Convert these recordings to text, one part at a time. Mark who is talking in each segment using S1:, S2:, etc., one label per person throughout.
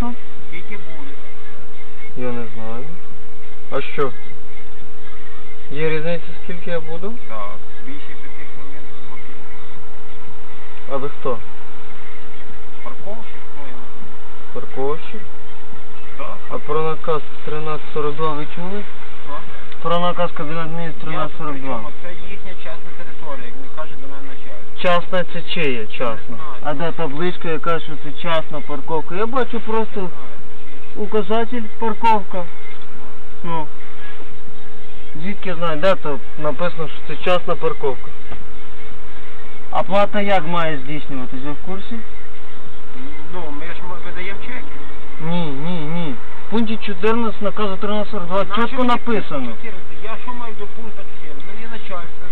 S1: Прошу?
S2: Скільки буде?
S1: Я не знаю. А що? Є різниця, скільки я буду?
S2: Так. Більше п'яти хвилин це.
S1: А ви хто?
S2: Парковщик, ну я не знаю.
S1: Парковщик?
S2: Так.
S1: А про наказ 1342 ви чули?
S2: Що?
S1: Про наказ Кабінет міністрів
S2: Я тут при
S1: 1342.
S2: чому? Це їхня частна територія,
S1: Частна це чия частна? А де табличка, яка що це частна парковка? Я бачу просто указатель парковка. Ну. Звідки я знаю, де то написано, що це частна парковка. А плата як має здійснюватись, ви в курсі?
S2: Ну, ми
S1: пункті 14 наказу 1342
S2: Нащо
S1: чітко
S2: мені
S1: написано.
S2: 14? Я що маю до пункту 4? У мене є начальство.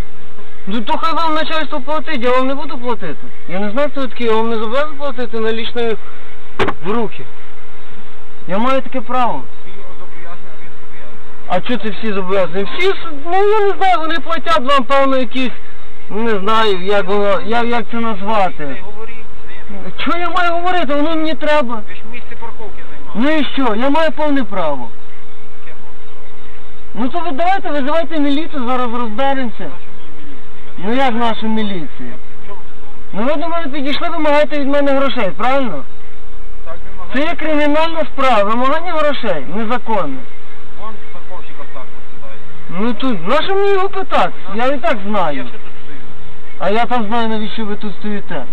S1: Ну то хай вам начальство платить, я вам не буду платити. Я не знаю, хто ви такі, я вам не зобов'язаний платити налічною в руки. Я маю таке право.
S2: Всі зобов'язані, а він зобов'язаний.
S1: А чого це всі зобов'язані? Всі, ж, ну я не знаю, вони платять вам, певно, якісь, не знаю, як воно, як, як це
S2: Ти
S1: назвати.
S2: з ним.
S1: Чого я маю говорити? Воно мені треба.
S2: Ви ж місце парковки.
S1: Ну і що? Я маю повне право. Ну то ви давайте визивайте міліцію, зараз розберемося. Ну як нашу міліцію? Ну ви до мене підійшли, вимагаєте від мене грошей, правильно? Це є кримінальна справа, вимагання грошей, незаконне.
S2: Вон парковщик отак от сідає.
S1: Ну тут, нащо мені його питати? Я і так знаю. А я там знаю, навіщо ви тут стоїте.